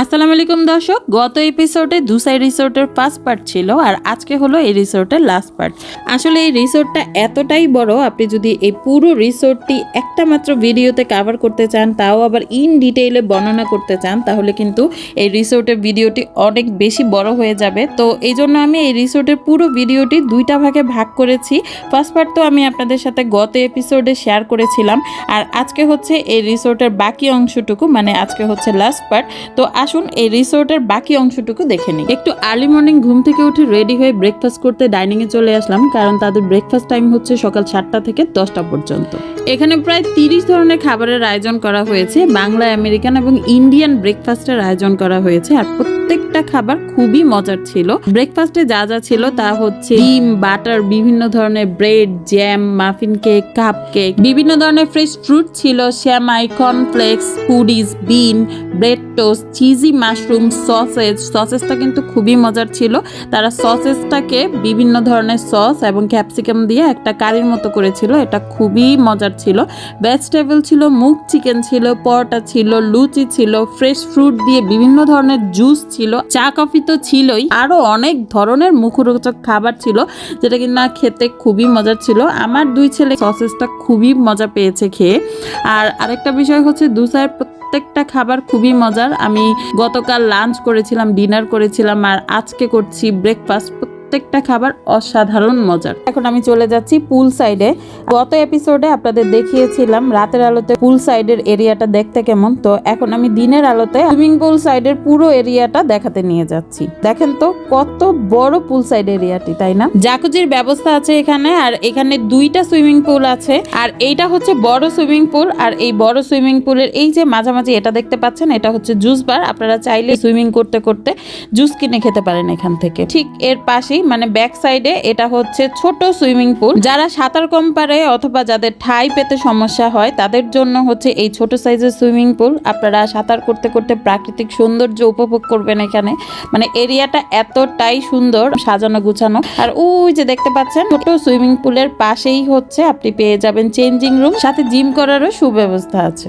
আসসালামু আলাইকুম দর্শক, গত এপিসোডে দুসাই রিসোর্টের ফার্স্ট পার্ট ছিল আর আজকে হলো এই রিসোর্টের লাস্ট পার্ট আসলে এই রিসোর্টটা এতটাই বড়, আপনি যদি এই পুরো রিসোর্টটি একটা মাত্র ভিডিওতে কভার করতে চান, তাও আবার ইন ডিটেইলে বর্ণনা করতে চান, তাহলে কিন্তু এই রিসোর্টের ভিডিওটি অনেক বেশি বড় হয়ে যাবে। তো এই জন্য আমি এই রিসোর্টের পুরো ভিডিওটি দুইটা ভাগে ভাগ করেছি। ফার্স্ট পার্ট তো আমি আপনাদের সাথে গত এপিসোডে শেয়ার করেছিলাম, আর আজকে হচ্ছে এই রিসোর্টের বাকি অংশটুকু মানে আজকে হচ্ছে লাস্ট পার্ট তো আসুন এই রিসোর্টের বাকি অংশটুকু দেখে নিই। একটু আর্লি মর্নিং ঘুম থেকে উঠে রেডি হয়ে ব্রেকফাস্ট করতে ডাইনিং এ চলে আসলাম, কারণ তাদের ব্রেকফাস্ট টাইম হচ্ছে সকাল সাতটা থেকে দশটা পর্যন্ত। এখানে প্রায় তিরিশ ধরনের খাবারের আয়োজন করা হয়েছে, বাংলা, আমেরিকান এবং ইন্ডিয়ান ব্রেকফাস্টের আয়োজন করা হয়েছে, আর প্রত্যেকটা খাবার খুবই মজার ছিল। ব্রেকফাস্টে যা যা ছিল তা হচ্ছে ডিম, বাটার, বিভিন্ন ধরনের bread jam muffin cake cup cake বিভিন্ন ধরনের ফ্রেশ ফ্রুট ছিল শ্যামাই cornflakes puddings bean bread toast cheesy mushroom sausage সসেজটা কিন্তু খুবই মজার ছিল। তারা সসেজটাকে বিভিন্ন ধরনের সস এবং ক্যাপসিকাম দিয়ে একটা কারির মতো করেছিল। এটা খুবই মজার ছিল। ভেজিটেবল ছিল, মুগ চিকেন ছিল, পরোটা ছিল, লুচি ছিল ফ্রেশ ফ্রুট দিয়ে বিভিন্ন ধরনের জুস ছিল। চা, কফি তো ছিলই। আরও অনেক ধরনের মুখরোচক খাবার ছিল, যেটা কিনা খেতে খুবই মজার ছিল। আমার দুই ছেলে সসেসটা খুবই মজা পেয়েছে খেয়ে। আর আরেকটা বিষয় হচ্ছে দুসার প্রত্যেকটা খাবার খুবই মজার। আমি গতকাল লাঞ্চ করেছিলাম ডিনার করেছিলাম আর আজকে করছি ব্রেকফাস্ট প্রত্যেকটা খাবার অসাধারণ মজার। এখন আমি চলে যাচ্ছি পুল সাইডে। গত এপিসোডে আপনাদের দেখিয়েছিলাম রাতের আলোতে পুল সাইডের এরিয়াটা দেখতে কেমন। তো এখন আমি দিনের আলোতে সুইমিং পুল সাইডের পুরো এরিয়াটা দেখাতে নিয়ে যাচ্ছি। দেখেন তো, কত বড় পুল সাইড এরিয়াটি, তাই না? জাকুজির ব্যবস্থা আছে এখানে, আর এখানে দুইটা সুইমিং পুল আছে। আর এইটা হচ্ছে বড় সুইমিং পুল, আর এই বড় সুইমিং পুলের এই যে মাঝামাঝি এটা দেখতে পাচ্ছেন, এটা হচ্ছে জুস বার। আপনারা চাইলে সুইমিং করতে করতে জুস কিনে খেতে পারেন এখান থেকে। ঠিক এর পাশেই মানে ব্যাক সাইডে এটা হচ্ছে ছোট সুইমিং পুল যারা সাঁতার কম পারে অথবা যাদের ঠাই পেতে সমস্যা হয়, তাদের জন্য হচ্ছে এই ছোট সাইজের সুইমিং পুল আপনারা সাঁতার করতে করতে প্রাকৃতিক সৌন্দর্য উপভোগ করবেন এখানে। মানে এরিয়াটা এতটাই সুন্দর, সাজানো গুছানো। আর ওই যে দেখতে পাচ্ছেন, ছোট সুইমিং পুলের পাশেই হচ্ছে আপনি পেয়ে যাবেন চেঞ্জিং রুম সাথে জিম করারও সুব্যবস্থা আছে।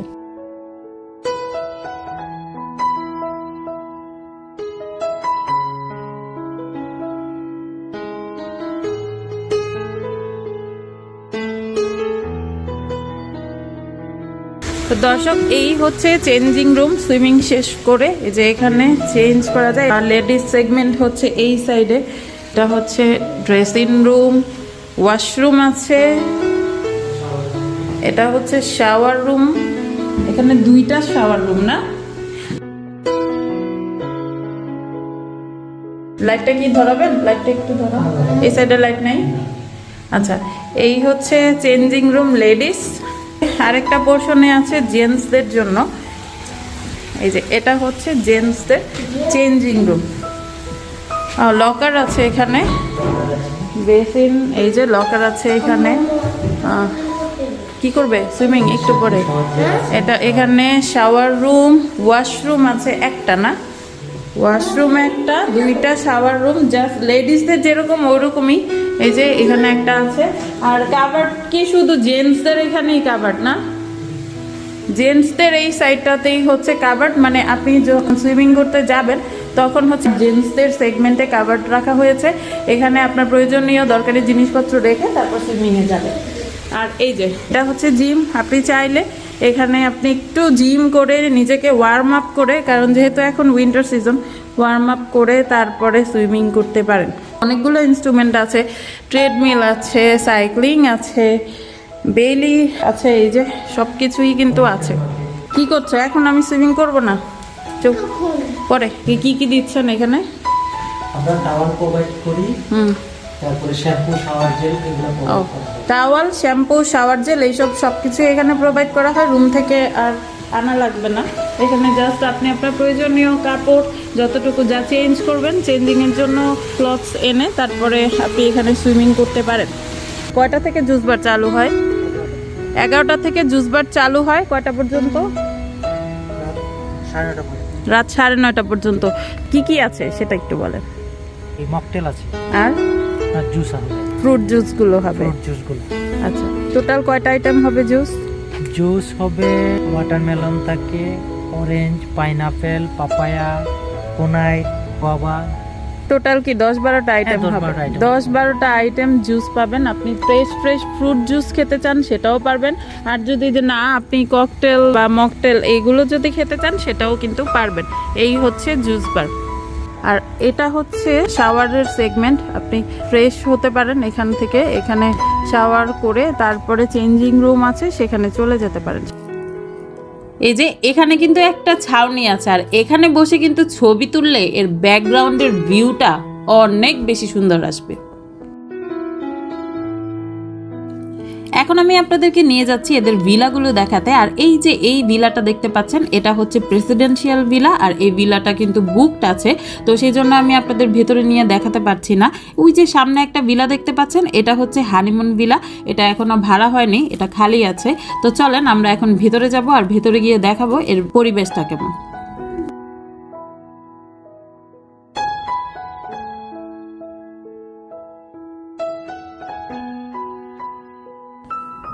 তো দর্শক, এই হচ্ছে চেঞ্জিং রুম সুইমিং শেষ করে যে এখানে চেঞ্জ করা যায়। আর লেডিস সেগমেন্ট হচ্ছে এই সাইডে এটা হচ্ছে ড্রেসিং রুম ওয়াশরুম আছে। এটা হচ্ছে শাওয়ার রুম এখানে দুইটা শাওয়ার রুম না? লাইটটা কি ধরাবেন? লাইটটা একটু ধরা এই সাইডে লাইট নাই? আচ্ছা এই হচ্ছে চেঞ্জিং রুম লেডিস আরেকটা পোর্শনে আছে জেন্টসদের জন্য। এই যে, এটা হচ্ছে জেন্টসদের চেঞ্জিং রুম। লকার আছে এখানে। বেসিন, এই যে লকার আছে এখানে। কি করবে? সুইমিং, একটু পরে। এটা এখানে শাওয়ার রুম, ওয়াশরুম আছে একটা না? ওয়াশরুম একটা, দুইটা শাওয়ার রুম, জাস্ট লেডিসদের যেরকম, ওরকমই। এই যে এখানে একটা আছে। আর কাবার্ড কি শুধু জেন্টসদের এখানেই কাবার্ড না? জেন্টসদের এই সাইডটাতেই হচ্ছে কাবার্ড মানে আপনি যখন সুইমিং করতে যাবেন, তখন হচ্ছে জেন্টসদের সেগমেন্টে কাবার্ড রাখা হয়েছে। এখানে আপনার প্রয়োজনীয় দরকারি জিনিসপত্র রেখে তারপর সুইমিংয়ে যাবেন। আর এই যে, এটা হচ্ছে জিম আপনি চাইলে এখানে আপনি একটু জিম করে নিজেকে ওয়ার্ম আপ করে, কারণ যেহেতু এখন উইন্টার সিজন ওয়ার্ম আপ করে তারপরে সুইমিং করতে পারেন। অনেকগুলো ইনস্ট্রুমেন্ট আছে ট্রেডমিল আছে সাইক্লিং আছে বেলি আছে এই যে সব কিছুই কিন্তু আছে। কি করছ? এখন আমি সুইমিং করব না? চুপ। পরে কি কি দিচ্ছেন এখানে? আমরা টাওয়াল প্রোভাইড করি হুম। তারপরে শ্যাম্পু শাওয়ার জেল এগুলো। টাওয়াল শ্যাম্পু শাওয়ার জেল এইসব সব কিছু এখানে প্রোভাইড করা হয় রুম থেকে আর আনা লাগবে না। এখানে জাস্ট আপনি আপনার প্রয়োজনীয় কাপড় যতটুকু যা চেঞ্জ করবেন চেঞ্জিংয়ের জন্য ক্লথস এনে তারপরে আপনি এখানে সুইমিং করতে পারেন। কয়টা থেকে জুস বার চালু হয়? এগারোটা থেকে জুস বার চালু হয় কয়টা পর্যন্ত? রাত সাড়ে নয়টা পর্যন্ত। কি কি আছে সেটা একটু বলেন। মকটেল আছে। আর? জুস আছে। ফ্রুট জুসগুলো হবে। জুসগুলো আচ্ছা টোটাল কয়টা আইটেম হবে জুস জুস হবে ওয়াটারমেলন থাকে অরেঞ্জ পাইনাপেল পাপায়া কোনাইট বাবা টোটাল কি? দশ বারোটা আইটেম হ্যাঁ, দশ বারোটা দশ বারোটা আইটেম জুস পাবেন। আপনি ফ্রেশ ফ্রেশ ফ্রুট জুস খেতে চান সেটাও পারবেন। আর যদি যে না আপনি ককটেল বা মকটেল এইগুলো যদি খেতে চান সেটাও কিন্তু পারবেন। এই হচ্ছে জুস বার আর এটা হচ্ছে শাওয়ারের সেগমেন্ট আপনি ফ্রেশ হতে পারেন এখান থেকে। এখানে শাওয়ার করে তারপরে চেঞ্জিং রুম আছে, সেখানে চলে যেতে পারেন। এই যে এখানে কিন্তু একটা ছাউনি আছে, আর এখানে বসে কিন্তু ছবি তুললে এর ব্যাকগ্রাউন্ডের ভিউটা অনেক বেশি সুন্দর আসবে। এখন আমি আপনাদেরকে নিয়ে যাচ্ছি এদের ভিলাগুলো দেখাতে। আর এই যে এই ভিলাটা দেখতে পাচ্ছেন, এটা হচ্ছে প্রেসিডেন্সিয়াল ভিলা আর এই ভিলাটা কিন্তু বুকড আছে। তো সেই জন্য আমি আপনাদের ভেতরে নিয়ে দেখাতে পারছি না। ওই যে সামনে একটা ভিলা দেখতে পাচ্ছেন, এটা হচ্ছে হানিমুন ভিলা। এটা এখনও ভাড়া হয়নি, এটা খালি আছে। তো চলেন, আমরা এখন ভেতরে যাব আর ভেতরে গিয়ে দেখাবো এর পরিবেশটা কেমন।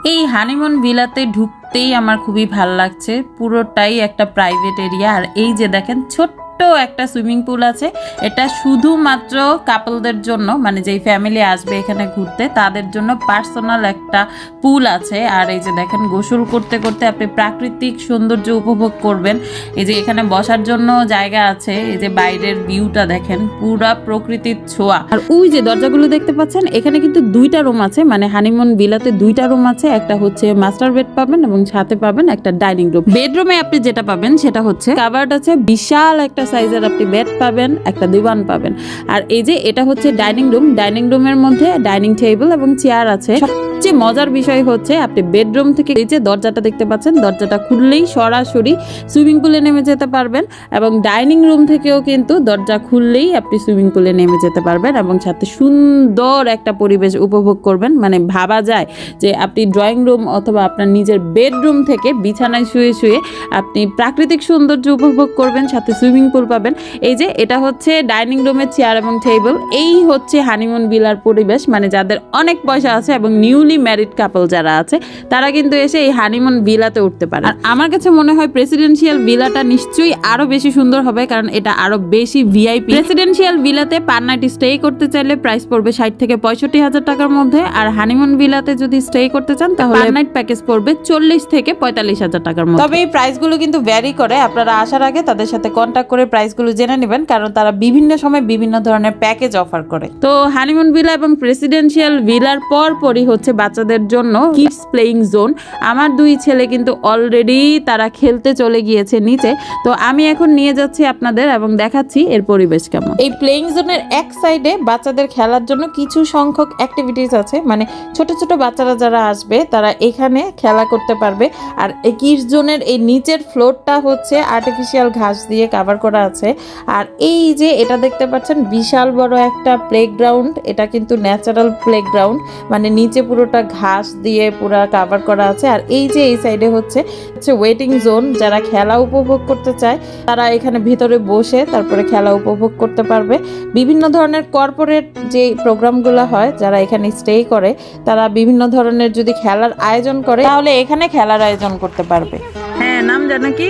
এই হানিমুন ভিলাতে ঢুকতেই আমার খুবই ভালো লাগছে। পুরোটাই একটা প্রাইভেট এরিয়া আর এই যে দেখেন ছোট্ট একটা সুইমিং পুল আছে। এটা শুধুমাত্র কাপলদের জন্য মানে যেই ফ্যামিলি আসবে এখানে ঘুরতে, তাদের জন্য পার্সোনাল একটা পুল আছে। আর এই যে দেখেন, গোসল করতে করতে আপনি প্রাকৃতিক সৌন্দর্য উপভোগ করবেন। এই যে এখানে বসার জন্য জায়গা আছে। এই যে বাইরের ভিউটা দেখেন, পুরা প্রকৃতির ছোঁয়া। আর ওই যে দরজাগুলো দেখতে পাচ্ছেন, এখানে কিন্তু দুইটা রুম আছে। মানে হানিমুন বিলাতে দুইটা রুম আছে। একটা হচ্ছে মাস্টার বেড পাবেন এবং সাথে পাবেন একটা ডাইনিং রুম বেডরুমে আপনি যেটা পাবেন, সেটা হচ্ছে কাভার্ড আছে। বিশাল একটা সাইজের আপনি বেড পাবেন, একটা দিওয়ান পাবেন। আর এই যে এটা হচ্ছে ডাইনিং রুম ডাইনিং রুমের মধ্যে ডাইনিং টেবিল এবং চেয়ার আছে। সবচেয়ে মজার বিষয় হচ্ছে আপনি বেডরুম থেকে এই যে দরজাটা দেখতে পাচ্ছেন, দরজাটা খুললেই সরাসরি সুইমিং পুলে নেমে যেতে পারবেন এবং ডাইনিং রুম থেকেও কিন্তু দরজা খুললেই আপনি সুইমিং পুলে নেমে যেতে পারবেন এবং সাথে সুন্দর একটা পরিবেশ উপভোগ করবেন। মানে ভাবা যায় যে আপনি ড্রয়িং রুম অথবা আপনার নিজের বেডরুম থেকে বিছানায় শুয়ে শুয়ে আপনি প্রাকৃতিক সৌন্দর্য উপভোগ করবেন, সাথে সুইমিং পুল পাবেন। এই যে এটা হচ্ছে ডাইনিং রুমের চেয়ার এবং টেবিল। এই হচ্ছে হানিমুন বিলার পরিবেশ মানে যাদের অনেক পয়সা আছে এবং নিউলি ম্যারিড কাপল যারা আছে তারা কিন্তু এসে এই হানিমুন ভিলাতে উঠতে পারে। আর আমার কাছে মনে হয় প্রেসিডেন্সিয়াল ভিলাটা নিশ্চয়ই আরও বেশি সুন্দর হবে কারণ এটা আরও বেশি ভিআইপি। প্রেসিডেন্সিয়াল ভিলাতে পার নাইট স্টে করতে চাইলে প্রাইস পড়বে ষাট থেকে পঁয়ষট্টি হাজার টাকার মধ্যে। আর হানিমুন ভিলাতে যদি স্টে করতে চান তাহলে পার নাইট প্যাকেজ পড়বে চল্লিশ থেকে পঁয়তাল্লিশ হাজার টাকার মধ্যে। তবে এই প্রাইসগুলো কিন্তু ভ্যারি করে। আপনারা আসার আগে তাদের সাথে কন্ট্যাক্ট করে প্রাইসগুলো জেনে নেবেন, কারণ তারা বিভিন্ন সময় বিভিন্ন ধরনের প্যাকেজ অফার করে। তো হানিমুন ভিলা এবং প্রেসিডেন্সিয়াল ভিলার পর পরই হচ্ছে বাচ্চাদের জন্য কিডস প্লেইং জোন আমার দুই ছেলে কিন্তু অলরেডি তারা খেলতে চলে গিয়েছে নিচে। তো আমি এখন নিয়ে যাচ্ছি আপনাদের এবং দেখাচ্ছি এর পরিবেশ কেমন। এই প্লেইং জোনের এক সাইডে বাচ্চাদের খেলার জন্য কিছু সংখ্যক অ্যাক্টিভিটিস আছে। মানে ছোট ছোট বাচ্চারা যারা আসবে, তারা এখানে খেলা করতে পারবে। আর এই কিডস জোনের এই নিচের ফ্লোরটা হচ্ছে আর্টিফিশিয়াল ঘাস দিয়ে কাভার করা। আছে। আর এই যে এটা দেখতে পাচ্ছেন, বিশাল বড় একটা প্লেগ্রাউন্ড এটা কিন্তু ন্যাচারাল প্লেগ্রাউন্ড মানে নিচে পুরোটা ঘাস দিয়ে পুরা কাভার করা আছে। আর এই যে এই সাইডে হচ্ছে হচ্ছে ওয়েটিং জোন যারা খেলা উপভোগ করতে চায়, তারা এখানে ভিতরে বসে তারপরে খেলা উপভোগ করতে পারবে। বিভিন্ন ধরনের কর্পোরেট যে প্রোগ্রামগুলো হয়, যারা এখানে স্টে করে, তারা বিভিন্ন ধরনের যদি খেলার আয়োজন করে, তাহলে এখানে খেলার আয়োজন করতে পারবে। হ্যাঁ নাম জানো কি?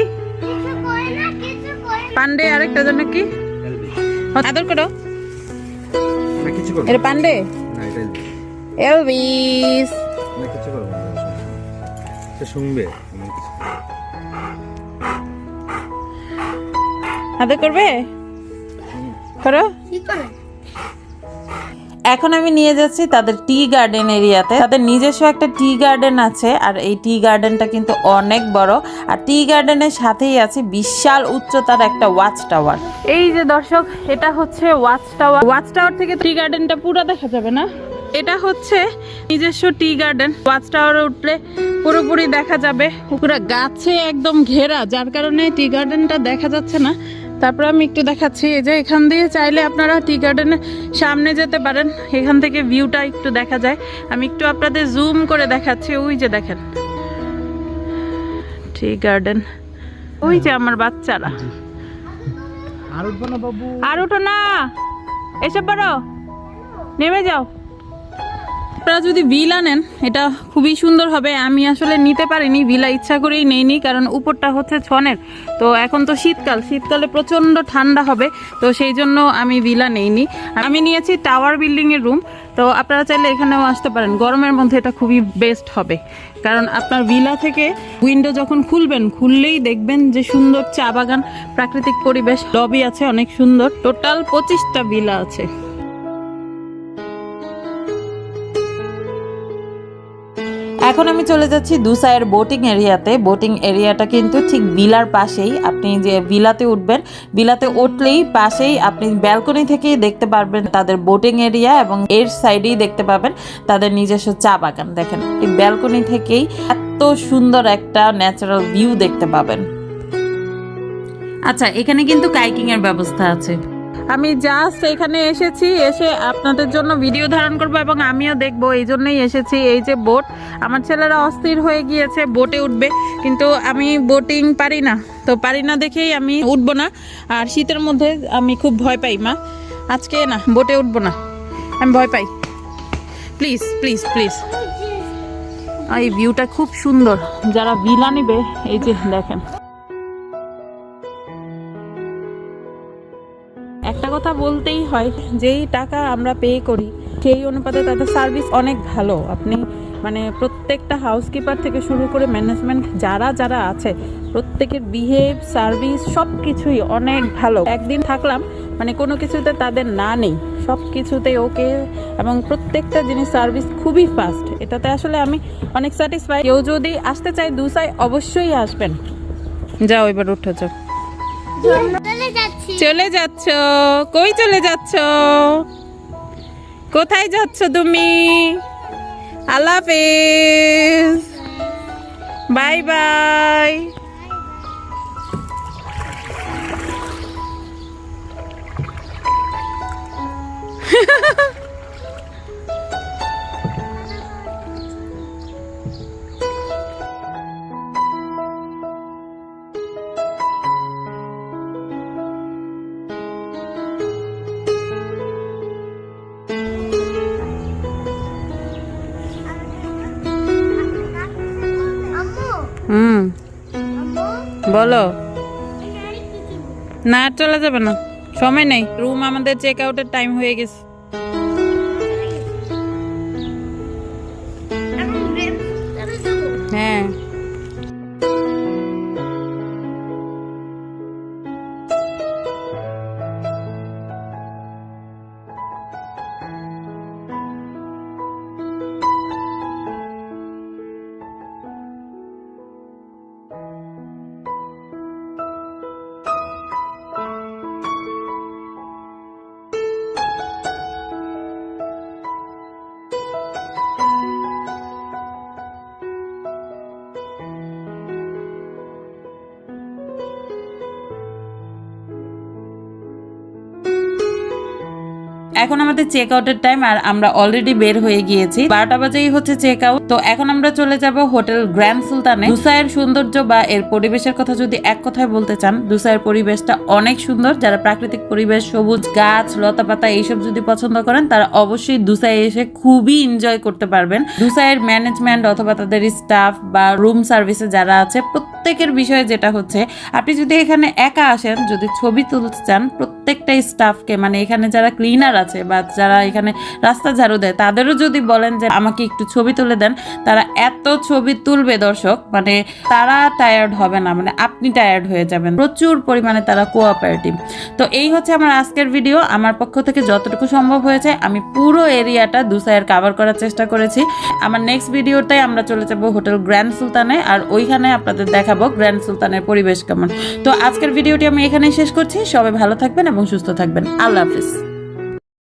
পান্ডে আরেকটা জন্য কি? আদর করো। না কিছু করব এটা পান্ডে? এলভিস না কিছু করব না সে শুনবে কিছু করব। আদর করবে? করো? এখন আমি নিয়ে যাচ্ছি তাদের টি গার্ডেন এরিয়াতে। তাদের নিজস্ব একটা টি গার্ডেন আছে, আর এই টি গার্ডেনটা কিন্তু অনেক বড়। আর টি গার্ডেনের সাথেই আছে বিশাল উচ্চতার একটা ওয়াচ টাওয়ার এই যে দর্শক, এটা হচ্ছে ওয়াচ টাওয়ার ওয়াচ টাওয়ার থেকে টি গার্ডেনটা পুরো দেখা যাবে না? এটা হচ্ছে নিজস্ব টি গার্ডেন। ওয়াচ টাওয়ারে উঠলে পুরোপুরি দেখা যাবে। পুরো গাছে একদম ঘেরা, যার কারণে টি গার্ডেনটা দেখা যাচ্ছে না। তারপর আমি একটু দেখাচ্ছি এই যে এখান দিয়ে চাইলে আপনারা টি গার্ডেনের সামনে যেতে পারেন। এখান থেকে ভিউটা একটু দেখা যায়। আমি একটু আপনাদের জুম করে দেখাচ্ছি ওই যে দেখেন। টি গার্ডেন ওই যে আমার বাচ্চারা। আর ওঠো না এসে পারো। নেমে যাও। আপনারা যদি ভিলা নেন, এটা খুবই সুন্দর হবে। আমি আসলে নিতে পারিনি, ভিলা ইচ্ছা করেই নেইনি, কারণ উপরটা হচ্ছে ছনের। তো এখন তো শীতকাল, শীতকালে প্রচণ্ড ঠান্ডা হবে, তো সেই জন্য আমি ভিলা নেইনি। আমি নিয়েছি টাওয়ার বিল্ডিংয়ের রুম, তো আপনারা চাইলে এখানেও আসতে পারেন। গরমের মধ্যে এটা খুবই বেস্ট হবে, কারণ আপনার ভিলা থেকে উইন্ডো যখন খুলবেন, খুললেই দেখবেন যে সুন্দর চা বাগান, প্রাকৃতিক পরিবেশ, লবি আছে অনেক সুন্দর। টোটাল পঁচিশটা ভিলা আছে। এখন আমি চলে যাচ্ছি দুসায়ের বোটিং এরিয়াতে। বোটিং এরিয়াটা কিন্তু ঠিক ভিলার পাশেই। আপনি যে ভিলাতে উঠবেন, ভিলাতে উঠলেই পাশেই আপনি ব্যালকনি থেকেই দেখতে পারবেন তাদের বোটিং এরিয়া এবং এর সাইডেই দেখতে পাবেন তাদের নিজস্ব চা বাগান। দেখেন, এই ব্যালকনি থেকেই এত সুন্দর একটা ন্যাচারাল ভিউ দেখতে পাবেন। আচ্ছা এখানে কিন্তু কাইকিং এর ব্যবস্থা আছে। আমি জাস্ট এখানে এসেছি, এসে আপনাদের জন্য ভিডিও ধারণ করব এবং আমিও দেখব, এই জন্যই এসেছি, এই যে বোট আমার ছেলেরা অস্থির হয়ে গিয়েছে বোটে উঠবে, কিন্তু আমি বোটিং পারি না। তো পারি না দেখেই আমি উঠবো না, আর শীতের মধ্যে আমি খুব ভয় পাই, মা। আজকে না বোটে উঠবো না, আমি ভয় পাই। প্লিজ প্লিজ প্লিজ এই ভিউটা খুব সুন্দর, যারা ভিলা নিবে, এই যে দেখেন। কথা বলতেই হয়, যেই টাকা আমরা পে করি, সেই অনুপাতে তাদের সার্ভিস অনেক ভালো। আপনি মানে প্রত্যেকটা হাউসকিপার থেকে শুরু করে ম্যানেজমেন্ট যারা যারা আছে, প্রত্যেকের বিহেভ সার্ভিস সব কিছুই অনেক ভালো। একদিন থাকলাম মানে কোনো কিছুতে তাদের না নেই সব কিছুতে ওকে এবং প্রত্যেকটা জিনিস সার্ভিস খুবই ফাস্ট এটাতে আসলে আমি অনেক স্যাটিসফাই কেউ যদি আসতে চায় দুসাই অবশ্যই আসবেন। যাও, এবার উঠে যাও। চলে যাচ্ছ। কই চলে যাচ্ছ? কোথায় যাচ্ছ তুমি? আল্লাহ বাই বাই। আম্মু বলো না চলে যাবে না। সময় নেই। রুম আমাদের চেক আউটের টাইম হয়ে গেছে। হ্যাঁ। এখন আমাদের চেক আউটের টাইম আর আমরা অলরেডি বের হয়ে গিয়েছি। বারোটা বাজেই হচ্ছে চেক আউট তো এখন আমরা চলে যাব হোটেল গ্র্যান্ড সুলতানে। দুসাইয়ের সৌন্দর্য বা এর পরিবেশের কথা যদি এক কথায় বলতে চান, দুসাইয়ের পরিবেশটা অনেক সুন্দর। যারা প্রাকৃতিক পরিবেশ, সবুজ গাছ লতা পাতা এইসব যদি পছন্দ করেন, তারা অবশ্যই দুসাই এসে খুবই এনজয় করতে পারবেন। দুসাইয়ের ম্যানেজমেন্ট অথবা তাদের স্টাফ বা রুম সার্ভিসে যারা আছে প্রত্যেকের বিষয়ে যেটা হচ্ছে, আপনি যদি এখানে একা আসেন, যদি ছবি তুলতে চান, প্রত্যেকটা স্টাফকে মানে এখানে যারা ক্লিনার আছে বা যারা এখানে রাস্তা ঝাড়ু দেয়, তাদেরও যদি বলেন যে আমাকে একটু ছবি তুলে দেন, তারা এত ছবি তুলবে দর্শক মানে তারা টায়ার্ড হবে না মানে আপনি টায়ার্ড হয়ে যাবেন। প্রচুর পরিমাণে তারা কোঅপারেটিভ তো এই হচ্ছে আমার আজকের ভিডিও আমার পক্ষ থেকে যতটুকু সম্ভব হয়েছে, আমি পুরো এরিয়াটা দুসাইয়ের কাভার করার চেষ্টা করেছি। আমার নেক্সট ভিডিওটাই আমরা চলে যাব হোটেল গ্র্যান্ড সুলতানে, আর ওইখানে আপনাদের দেখাবো গ্র্যান্ড সুলতানের পরিবেশ কেমন। তো আজকের ভিডিওটি আমি এখানেই শেষ করছি। সবাই ভালো থাকবেন এবং সুস্থ থাকবেন। আল্লাহ হাফিজ।